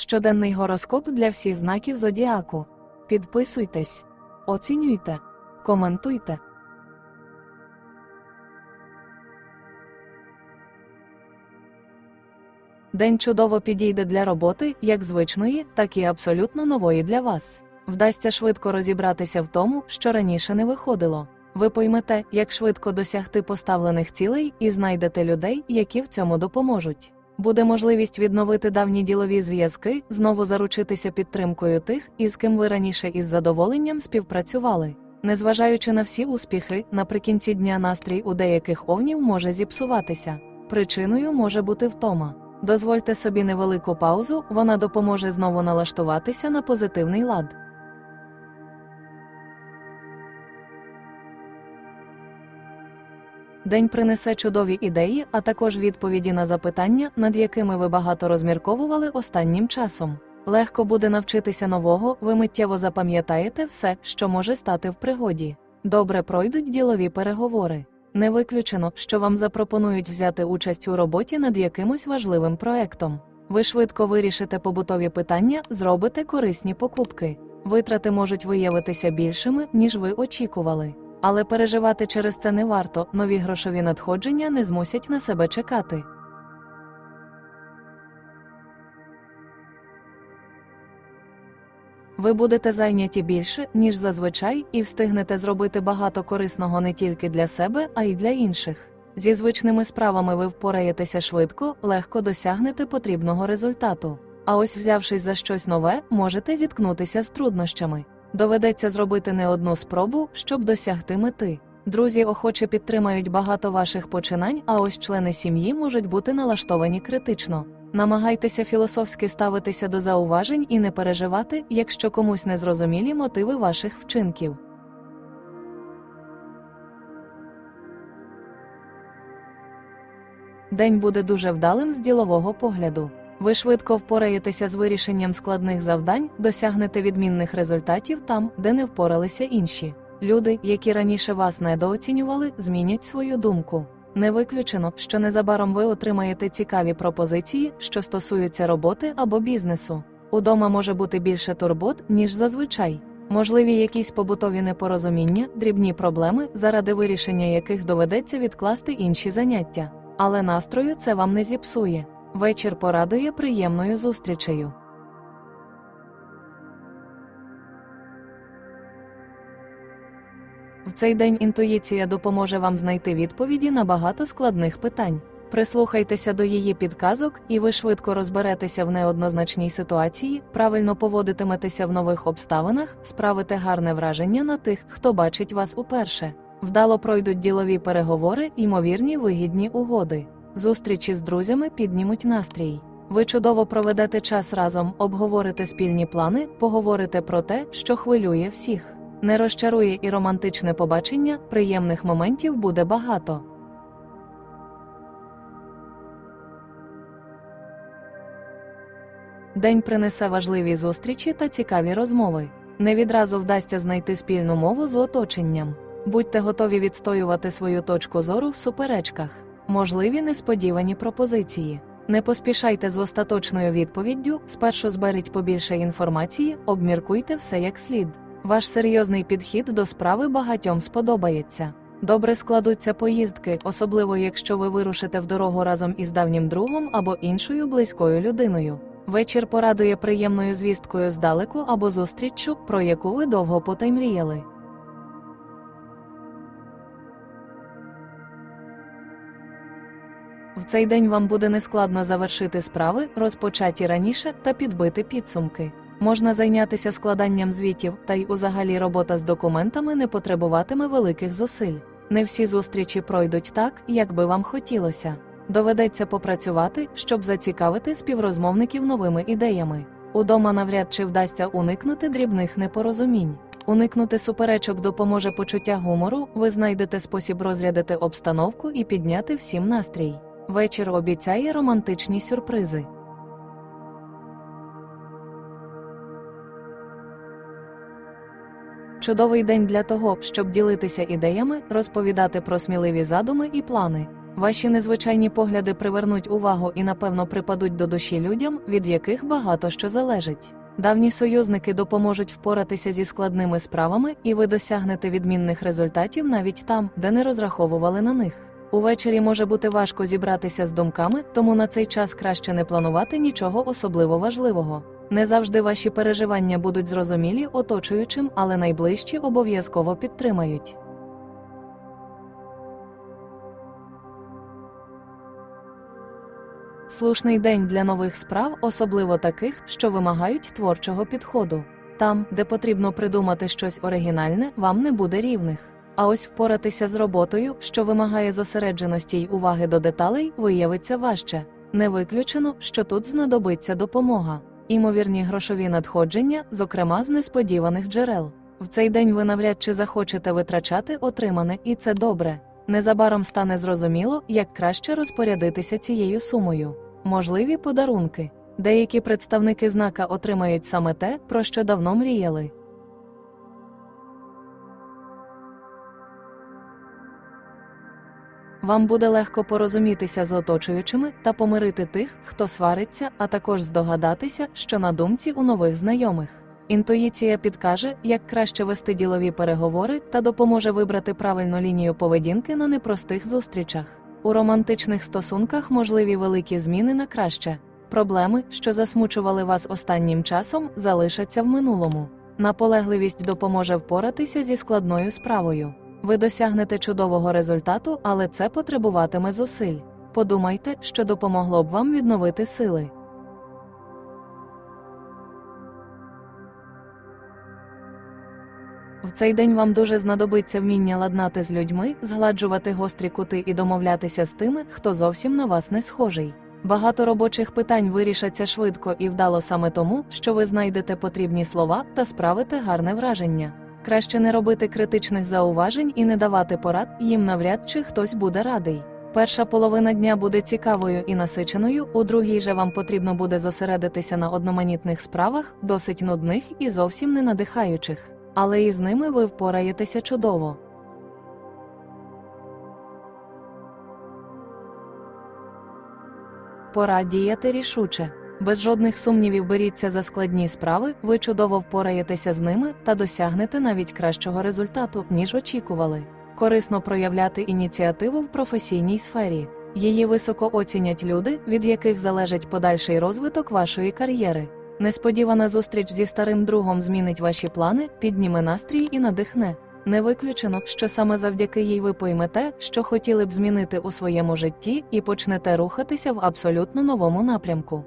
Щоденний гороскоп для всіх знаків зодіаку. Підписуйтесь, оцінюйте, коментуйте. День чудово підійде для роботи, як звичної, так і абсолютно нової для вас. Вдасться швидко розібратися в тому, що раніше не виходило. Ви поймете, як швидко досягти поставлених цілей, і знайдете людей, які в цьому допоможуть. Буде можливість відновити давні ділові зв'язки, знову заручитися підтримкою тих, із ким ви раніше із задоволенням співпрацювали. Незважаючи на всі успіхи, наприкінці дня настрій у деяких овнів може зіпсуватися. Причиною може бути втома. Дозвольте собі невелику паузу, вона допоможе знову налаштуватися на позитивний лад. День принесе чудові ідеї, а також відповіді на запитання, над якими ви багато розмірковували останнім часом. Легко буде навчитися нового, ви миттєво запам'ятаєте все, що може стати в пригоді. Добре пройдуть ділові переговори. Не виключено, що вам запропонують взяти участь у роботі над якимось важливим проектом. Ви швидко вирішите побутові питання, зробите корисні покупки. Витрати можуть виявитися більшими, ніж ви очікували. Але переживати через це не варто, нові грошові надходження не змусять на себе чекати. Ви будете зайняті більше, ніж зазвичай, і встигнете зробити багато корисного не тільки для себе, а й для інших. Зі звичними справами ви впораєтеся швидко, легко досягнете потрібного результату. А ось взявшись за щось нове, можете зіткнутися з труднощами. Доведеться зробити не одну спробу, щоб досягти мети. Друзі охоче підтримають багато ваших починань, а ось члени сім'ї можуть бути налаштовані критично. Намагайтеся філософськи ставитися до зауважень і не переживати, якщо комусь не зрозумілі мотиви ваших вчинків. День буде дуже вдалим з ділового погляду. Ви швидко впораєтеся з вирішенням складних завдань, досягнете відмінних результатів там, де не впоралися інші. Люди, які раніше вас недооцінювали, змінять свою думку. Не виключено, що незабаром ви отримаєте цікаві пропозиції, що стосуються роботи або бізнесу. Удома може бути більше турбот, ніж зазвичай. Можливі якісь побутові непорозуміння, дрібні проблеми, заради вирішення яких доведеться відкласти інші заняття. Але настрою це вам не зіпсує. Вечір порадує приємною зустрічею. В цей день інтуїція допоможе вам знайти відповіді на багато складних питань. Прислухайтеся до її підказок, і ви швидко розберетеся в неоднозначній ситуації, правильно поводитиметеся в нових обставинах, справите гарне враження на тих, хто бачить вас уперше. Вдало пройдуть ділові переговори, ймовірні вигідні угоди. Зустрічі з друзями піднімуть настрій. Ви чудово проведете час разом, обговорите спільні плани, поговорите про те, що хвилює всіх. Не розчарує і романтичне побачення, приємних моментів буде багато. День принесе важливі зустрічі та цікаві розмови. Не відразу вдасться знайти спільну мову з оточенням. Будьте готові відстоювати свою точку зору в суперечках. Можливі несподівані пропозиції. Не поспішайте з остаточною відповіддю, спершу зберіть побільше інформації, обміркуйте все як слід. Ваш серйозний підхід до справи багатьом сподобається. Добре складуться поїздки, особливо якщо ви вирушите в дорогу разом із давнім другом або іншою близькою людиною. Вечір порадує приємною звісткою здалеку або зустріччю, про яку ви довго потаймріяли. В цей день вам буде нескладно завершити справи, розпочаті раніше, та підбити підсумки. Можна зайнятися складанням звітів, та й узагалі робота з документами не потребуватиме великих зусиль. Не всі зустрічі пройдуть так, як би вам хотілося. Доведеться попрацювати, щоб зацікавити співрозмовників новими ідеями. Удома навряд чи вдасться уникнути дрібних непорозумінь. Уникнути суперечок допоможе почуття гумору, ви знайдете спосіб розрядити обстановку і підняти всім настрій. Вечір обіцяє романтичні сюрпризи. Чудовий день для того, щоб ділитися ідеями, розповідати про сміливі задуми і плани. Ваші незвичайні погляди привернуть увагу і, напевно, припадуть до душі людям, від яких багато що залежить. Давні союзники допоможуть впоратися зі складними справами, і ви досягнете відмінних результатів навіть там, де не розраховували на них. Увечері може бути важко зібратися з думками, тому на цей час краще не планувати нічого особливо важливого. Не завжди ваші переживання будуть зрозумілі оточуючим, але найближчі обов'язково підтримають. Слушний день для нових справ, особливо таких, що вимагають творчого підходу. Там, де потрібно придумати щось оригінальне, вам не буде рівних. А ось впоратися з роботою, що вимагає зосередженості й уваги до деталей, виявиться важче. Не виключено, що тут знадобиться допомога. Імовірні грошові надходження, зокрема з несподіваних джерел. В цей день ви навряд чи захочете витрачати отримане, і це добре. Незабаром стане зрозуміло, як краще розпорядитися цією сумою. Можливі подарунки. Деякі представники знака отримають саме те, про що давно мріяли. Вам буде легко порозумітися з оточуючими та помирити тих, хто свариться, а також здогадатися, що на думці у нових знайомих. Інтуїція підкаже, як краще вести ділові переговори та допоможе вибрати правильну лінію поведінки на непростих зустрічах. У романтичних стосунках можливі великі зміни на краще. Проблеми, що засмучували вас останнім часом, залишаться в минулому. Наполегливість допоможе впоратися зі складною справою. Ви досягнете чудового результату, але це потребуватиме зусиль. Подумайте, що допомогло б вам відновити сили. В цей день вам дуже знадобиться вміння ладнати з людьми, згладжувати гострі кути і домовлятися з тими, хто зовсім на вас не схожий. Багато робочих питань вирішаться швидко і вдало саме тому, що ви знайдете потрібні слова та справите гарне враження. Краще не робити критичних зауважень і не давати порад, їм навряд чи хтось буде радий. Перша половина дня буде цікавою і насиченою, у другій же вам потрібно буде зосередитися на одноманітних справах, досить нудних і зовсім не надихаючих. Але і з ними ви впораєтеся чудово. Пора діяти рішуче. Без жодних сумнівів беріться за складні справи, ви чудово впораєтеся з ними та досягнете навіть кращого результату, ніж очікували. Корисно проявляти ініціативу в професійній сфері. Її високо оцінять люди, від яких залежить подальший розвиток вашої кар'єри. Несподівана зустріч зі старим другом змінить ваші плани, підніме настрій і надихне. Не виключено, що саме завдяки їй ви поймете, що хотіли б змінити у своєму житті, і почнете рухатися в абсолютно новому напрямку.